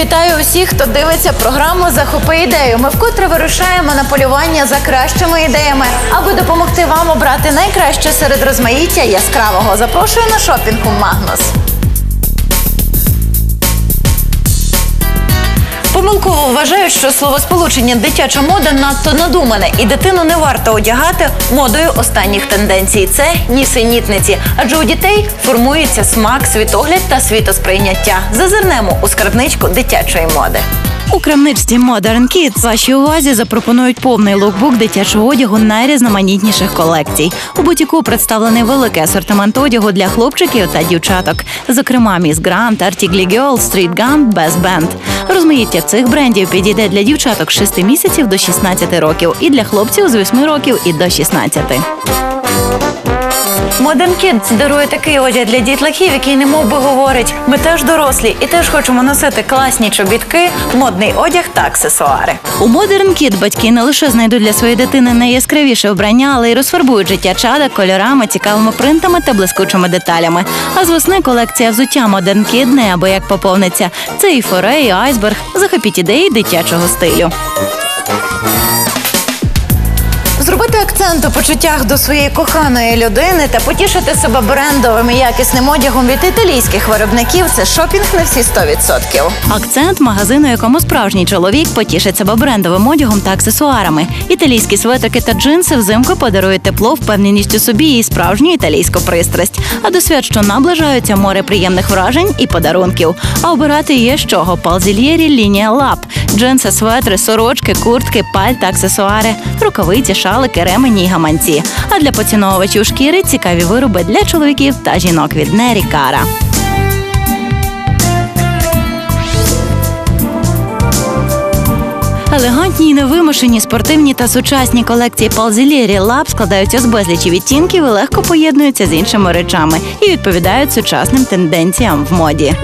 Вітаю усіх, хто дивиться програму Захопи ідею. Ми вкотре вирушаємо на полювання за кращими ідеями, аби допомогти вам обрати найкраще серед розмаїття яскравого. Запрошую на шопінг у Магнус. Вважають, що словосполучення дитяча мода надто надумане, і дитину не варто одягати модою останніх тенденцій. Це нісенітниці, адже у дітей формується смак, світогляд та світосприйняття. Зазирнемо у скарбничку дитячої моди. У крамничці Modern Kids вашій увазі запропонують повний лукбук дитячого одягу найрізноманітніших колекцій. У бутіку представлений великий асортимент одягу для хлопчиків та дівчаток, зокрема Miss Grant, Artigli Girl, Street Gun, Best Band. Розмаїття цих брендів підійде для дівчаток з 6 місяців до 16 років і для хлопців з 8 років і до 16. Modern Kids дарує такий одяг для дітлахів, який не би говорить. Ми теж дорослі і теж хочемо носити класні чобітки, модний одяг та аксесуари. У Modern Kid батьки не лише знайдуть для своєї дитини найяскравіше вбрання, але й розфарбують життя чада кольорами, цікавими принтами та блискучими деталями. А з весни колекція взуття Modern Kid неабияк поповниться. Це і форе, і айсберг. Захопіть ідеї дитячого стилю. Зробити акцент у почуттях до своєї коханої людини та потішити себе брендовим і якісним одягом від італійських виробників це шопінг на всі 100%. Акцент магазину, якому справжній чоловік потішить себе брендовим одягом та аксесуарами. Італійські светрики та джинси взимку подарують тепло, впевненість у собі і справжню італійську пристрасть. А до свят, що наближаються море приємних вражень і подарунків. А обирати є з чого палзільєрі лінія лап, джинси, светри, сорочки, куртки, пальта, аксесуари, рукавиці, шалики, ремені й гаманці. А для поціновувачів шкіри цікаві вироби для чоловіків та жінок від Нері Кара. Елегантні й невимушені спортивні та сучасні колекції Palzilieri Lab складаються з безлічі відтінків і легко поєднуються з іншими речами і відповідають сучасним тенденціям в моді.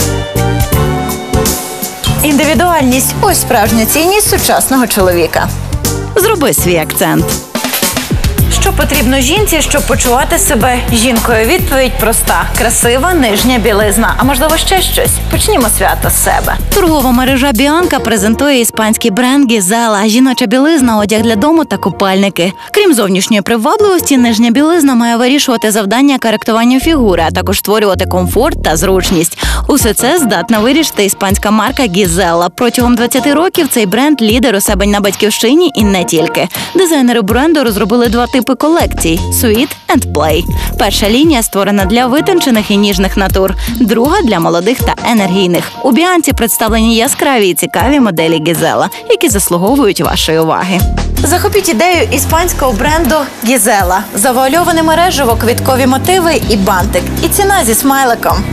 Індивідуальність ось справжня цінність сучасного чоловіка. Зроби свій акцент. Що потрібно жінці, щоб почувати себе жінкою? Відповідь проста: красива нижня білизна. А можливо ще щось. Почнімо свято з себе. Торгова мережа Біанка презентує іспанський бренд Гізела, жіноча білизна, одяг для дому та купальники. Крім зовнішньої привабливості, нижня білизна має вирішувати завдання коректування фігури, а також створювати комфорт та зручність. Усе це здатна вирішити іспанська марка Гізела. Протягом 20 років цей бренд лідер у себе на батьківщині і не тільки. Дизайнери бренду розробили два типи колекцій: Sweet and Play. Перша лінія створена для витончених і ніжних натур, друга для молодих та енергійних. У Біанці представлені яскраві і цікаві моделі Гізела, які заслуговують вашої уваги. Захопіть ідею іспанського бренду Гізела. Завуальоване мережево, квіткові мотиви і бантик. І ціна зі смайликом.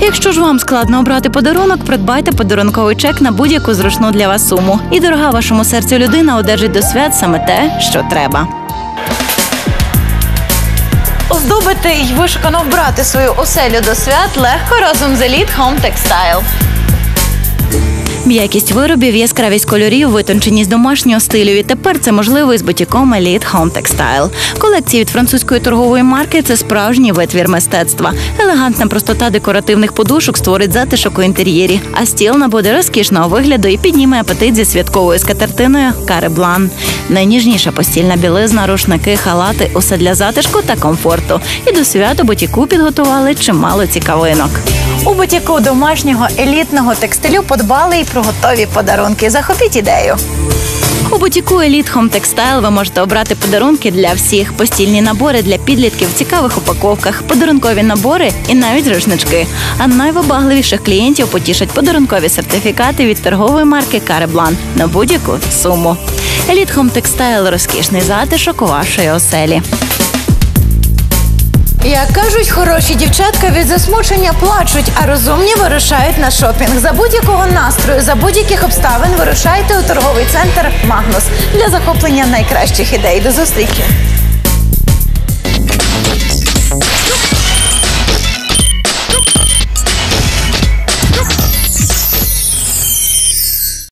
Якщо ж вам складно обрати подарунок, придбайте подарунковий чек на будь-яку зручну для вас суму. І дорога вашому серцю людина одержить до свят саме те, що треба. Оздобити й вишукано вбрати свою оселю до свят легко разом з Elite Home Textile. М'якість виробів, яскравість кольорів, витонченість домашнього стилю. І тепер це можливо із бутіком Elite Home Textile. Колекції від французької торгової марки це справжній витвір мистецтва. Елегантна простота декоративних подушок створить затишок у інтер'єрі, а стіл набуде розкішного вигляду і підніме апетит зі святковою скатертиною Кареблан. Найніжніша постільна білизна, рушники, халати усе для затишку та комфорту. І до святу бутіку підготували чимало цікавинок. У бутіку домашнього елітного текстилю подбали і про готові подарунки. Захопіть ідею. У бутіку Elite Home Textile ви можете обрати подарунки для всіх, постільні набори для підлітків в цікавих упаковках, подарункові набори і навіть рушнички. А найвибагливіших клієнтів потішать подарункові сертифікати від торгової марки Кареблан на будь-яку суму. Elite Home Textile – розкішний затишок у вашої оселі. Як кажуть, хороші дівчатка від засмучення плачуть, а розумні вирушають на шопінг. За будь-якого настрою, за будь-яких обставин вирушайте у торговий центр Магнус для захоплення найкращих ідей. До зустрічі!